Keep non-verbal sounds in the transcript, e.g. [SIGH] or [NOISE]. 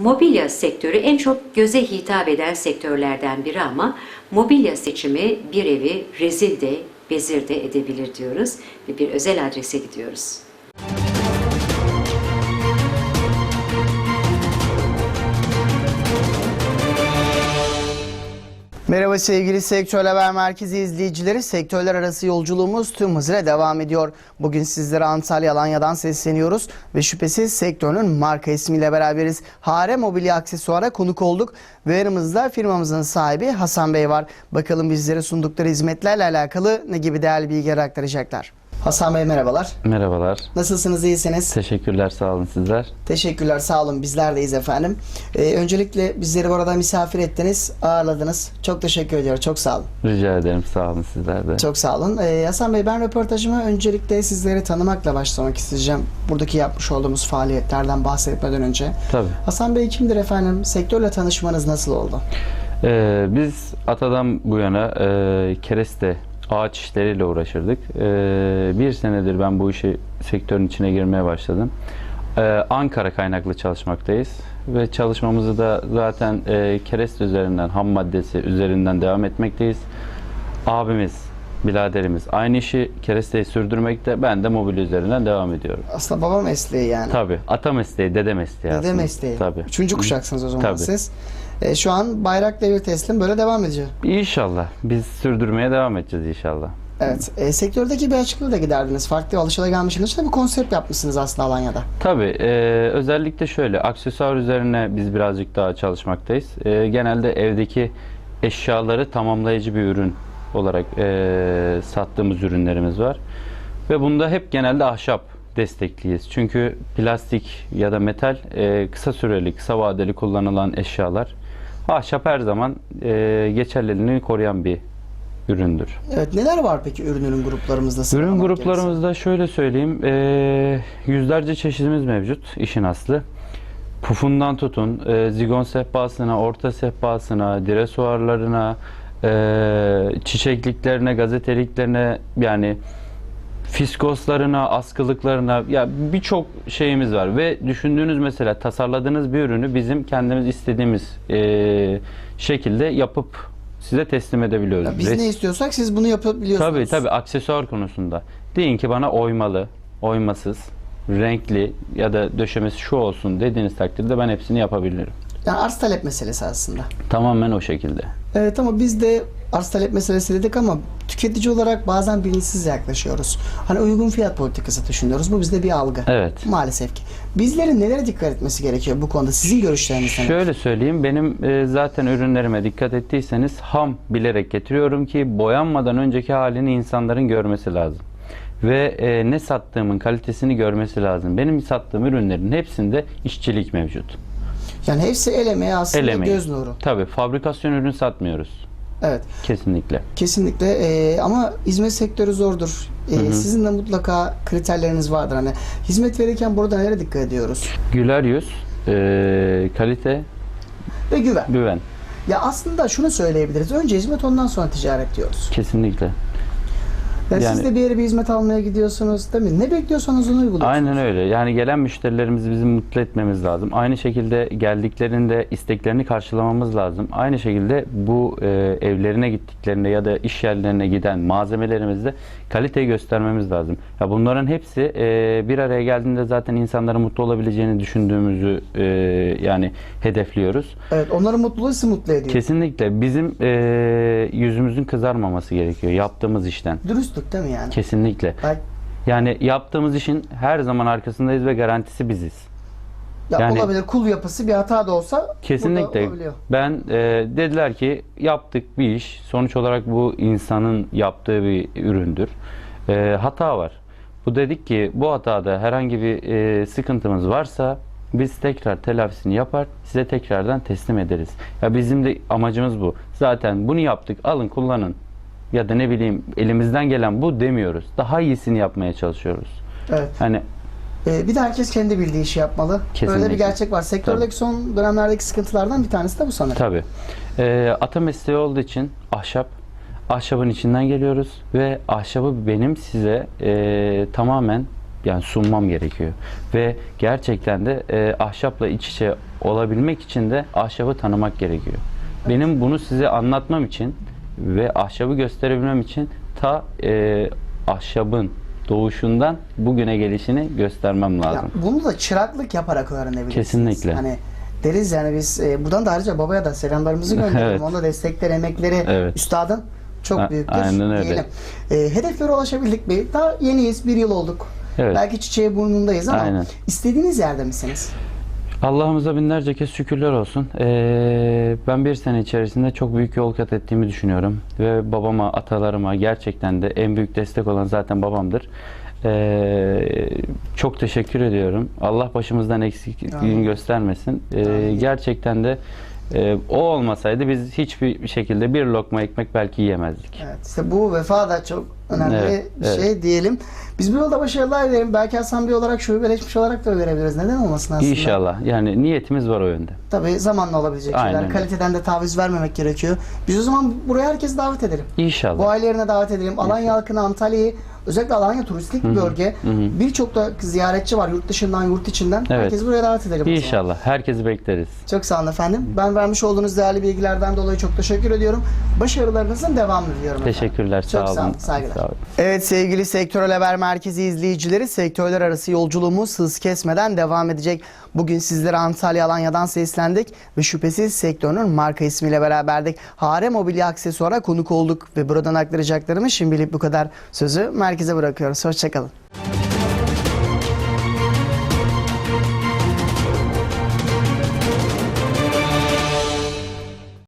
Mobilya sektörü en çok göze hitap eden sektörlerden biri ama mobilya seçimi bir evi rezil de bezir de edebilir diyoruz ve bir özel adrese gidiyoruz. Merhaba sevgili Sektör Haber Merkezi izleyicileri. Sektörler arası yolculuğumuz tüm hızıyla devam ediyor. Bugün sizlere Antalya Alanya'dan sesleniyoruz ve şüphesiz sektörün marka ismiyle beraberiz. Hare Mobilya Aksesuar'a konuk olduk ve yanımızda firmamızın sahibi Hasan Bey var. Bakalım bizlere sundukları hizmetlerle alakalı ne gibi değerli bilgiler aktaracaklar. Hasan Bey merhabalar. Merhabalar. Nasılsınız, iyisiniz? Teşekkürler, sağ olun sizler. Teşekkürler, sağ olun. Bizler deyiz efendim. Ee, öncelikle bizleri burada misafir ettiniz, ağırladınız. Çok teşekkür ediyorum, çok sağ olun. Rica ederim, sağ olun sizler de. Çok sağ olun. Ee, Hasan Bey ben röportajıma öncelikle sizleri tanımakla başlamak isteyeceğim. Buradaki yapmış olduğumuz faaliyetlerden bahsetmeden önce. Tabii. Hasan Bey kimdir efendim? Sektörle tanışmanız nasıl oldu? Ee, biz atadan bu yana e, kereste ağaç işleriyle uğraşırdık. Ee, bir senedir ben bu işi sektörün içine girmeye başladım. Ee, Ankara kaynaklı çalışmaktayız ve çalışmamızı da zaten e, kereste üzerinden, ham maddesi üzerinden devam etmekteyiz. Abimiz, biraderimiz aynı işi keresteyi sürdürmekte. Ben de mobil üzerinden devam ediyorum. Aslında baba mesleği yani. Tabii. Ata mesleği, dede mesleği Dede aslında. mesleği. Tabii. Üçüncü kuşaksınız o zaman Tabii. siz. Ee, şu an bayrak devir teslim böyle devam ediyor. İnşallah. Biz sürdürmeye devam edeceğiz inşallah. Evet. E, sektördeki bir açıklığı da giderdiniz. Farklı alışılagelmişin dışında bir konsept yapmışsınız aslında Alanya'da. Tabii. e, özellikle şöyle. Aksesuar üzerine biz birazcık daha çalışmaktayız. E, genelde evdeki eşyaları tamamlayıcı bir ürün olarak e, sattığımız ürünlerimiz var. Ve bunda hep genelde ahşap destekliyiz. Çünkü plastik ya da metal e, kısa süreli, kısa vadeli kullanılan eşyalar. Ahşap her zaman e, geçerliliğini koruyan bir üründür. Evet. Neler var peki ürün ürün gruplarımızda? Ürün gruplarımızda şöyle söyleyeyim, eee, yüzlerce çeşidimiz mevcut işin aslı. Pufundan tutun, eee, zigon sehpasına, orta sehpasına, dresuarlarına, eee, çiçekliklerine, gazeteliklerine yani fiskoslarına, askılıklarına ya birçok şeyimiz var ve düşündüğünüz mesela tasarladığınız bir ürünü bizim kendimiz istediğimiz eee, şekilde yapıp size teslim edebiliyoruz. Ya biz Res- ne istiyorsak siz bunu yapabiliyorsunuz. Tabii tabii aksesuar konusunda. Deyin ki bana oymalı, oymasız, renkli ya da döşemesi şu olsun dediğiniz takdirde ben hepsini yapabilirim. Yani arz talep meselesi aslında. Tamamen o şekilde. Evet ama biz de arz talep meselesi dedik ama tüketici olarak bazen bilinçsiz yaklaşıyoruz. Hani uygun fiyat politikası düşünüyoruz. Bu bizde bir algı. Evet. Maalesef ki. Bizlerin nelere dikkat etmesi gerekiyor bu konuda? Sizin görüşlerinizden. Şöyle söyleyeyim benim e, zaten ürünlerime dikkat ettiyseniz ham bilerek getiriyorum ki boyanmadan önceki halini insanların görmesi lazım. Ve e, ne sattığımın kalitesini görmesi lazım. Benim sattığım ürünlerin hepsinde işçilik mevcut. Yani hepsi el emeği aslında El emeği. göz nuru. Tabii fabrikasyon ürün satmıyoruz. Evet. Kesinlikle. Kesinlikle Ee, ama hizmet sektörü zordur. Ee, Sizin de mutlaka kriterleriniz vardır. Hani hizmet verirken burada nelere dikkat ediyoruz? Güler yüz, e, kalite, Ve güven. güven. Ya aslında şunu söyleyebiliriz. Önce hizmet ondan sonra ticaret diyoruz. Kesinlikle. Ya siz Yani- de bir yere bir hizmet almaya gidiyorsunuz değil mi? Ne bekliyorsanız onu uyguluyorsunuz. Aynen öyle. Yani gelen müşterilerimizi bizim mutlu etmemiz lazım. Aynı şekilde geldiklerinde isteklerini karşılamamız lazım. Aynı şekilde bu e, evlerine gittiklerinde ya da iş yerlerine giden malzemelerimizde kaliteyi göstermemiz lazım. Ya bunların hepsi e, bir araya geldiğinde zaten insanların mutlu olabileceğini düşündüğümüzü e, yani hedefliyoruz. Evet, onların mutluluğu sizi mutlu ediyor. Kesinlikle bizim e, yüzümüzün kızarmaması gerekiyor yaptığımız işten. Dürüstlük değil mi yani? Kesinlikle. Bak, Yani yaptığımız işin her zaman arkasındayız ve garantisi biziz. ya Yani- olabilir kul yapısı bir hata da olsa Kesinlikle. Ben e, dediler ki yaptık bir iş. Sonuç olarak bu insanın yaptığı bir üründür. E, hata var. Bu dedik ki bu hatada herhangi bir e, sıkıntımız varsa biz tekrar telafisini yapar size tekrardan teslim ederiz. Ya bizim de amacımız bu. Zaten bunu yaptık alın kullanın. Ya da ne bileyim elimizden gelen bu demiyoruz. Daha iyisini yapmaya çalışıyoruz. Evet. Hani Ee, bir de herkes kendi bildiği işi yapmalı. Böyle Kesinlikle. bir gerçek var. Sektördeki son dönemlerdeki sıkıntılardan bir tanesi de bu sanırım. Tabii. Ee, ata mesleği olduğu için ahşap, ahşabın içinden geliyoruz ve ahşabı benim size e, tamamen yani sunmam gerekiyor. Ve gerçekten de e, ahşapla iç içe olabilmek için de ahşabı tanımak gerekiyor. Benim bunu size anlatmam için ve ahşabı gösterebilmem için ta e, ahşabın doğuşundan bugüne gelişini göstermem Ya lazım. bunu da çıraklık yaparak öğrenebilirsiniz. Kesinlikle. Hani deriz yani biz e, buradan da ayrıca babaya da selamlarımızı [LAUGHS] gönderelim. Evet. Onda destekler, emekleri Evet. üstadın çok A- büyüktür aynen öyle. diyelim. E, hedeflere ulaşabildik mi? Daha yeniyiz, bir yıl olduk. Evet. Belki çiçeği burnundayız ama Aynen. istediğiniz yerde misiniz? Allah'ımıza binlerce kez şükürler olsun. Ee, ben bir sene içerisinde çok büyük yol kat ettiğimi düşünüyorum. Ve babama, atalarıma gerçekten de en büyük destek olan zaten babamdır. Ee, çok teşekkür ediyorum. Allah başımızdan eksikliğini göstermesin. Ee, gerçekten de e, o olmasaydı biz hiçbir şekilde bir lokma ekmek belki yiyemezdik. Evet, işte bu vefa da çok önemli Evet, evet. şey diyelim. Biz bu yolda başarılar dilerim. Belki Hasan Bey olarak şubeleşmiş olarak da verebiliriz. Neden olmasın aslında? İnşallah. Yani niyetimiz var o yönde. Tabii zamanla olabilecek şeyler. Aynen öyle. Kaliteden de taviz vermemek gerekiyor. Biz o zaman buraya herkesi davet edelim. İnşallah. Bu ailelerine davet edelim. Alanya halkını, Antalya'yı, özellikle Alanya turistik bir bölge. Birçok da ziyaretçi var yurt dışından, yurt içinden. Evet. Herkesi buraya davet edelim. İnşallah. Herkesi bekleriz. Çok sağ olun efendim. Ben vermiş olduğunuz değerli bilgilerden dolayı çok teşekkür ediyorum. Başarılarınızın devamını diliyorum efendim. Teşekkürler. Çok sağ sağ olun. olun, saygılar. Olun. Evet sevgili Sektörel Haber Merkezi izleyicileri sektörler arası yolculuğumuz hız kesmeden devam edecek. Bugün sizlere Antalya Alanya'dan seslendik ve şüphesiz sektörün marka ismiyle beraberdik. Hare Mobilya Aksesuar'a konuk olduk ve buradan aktaracaklarımız şimdilik bu kadar. Sözü merkeze bırakıyoruz. Hoşçakalın.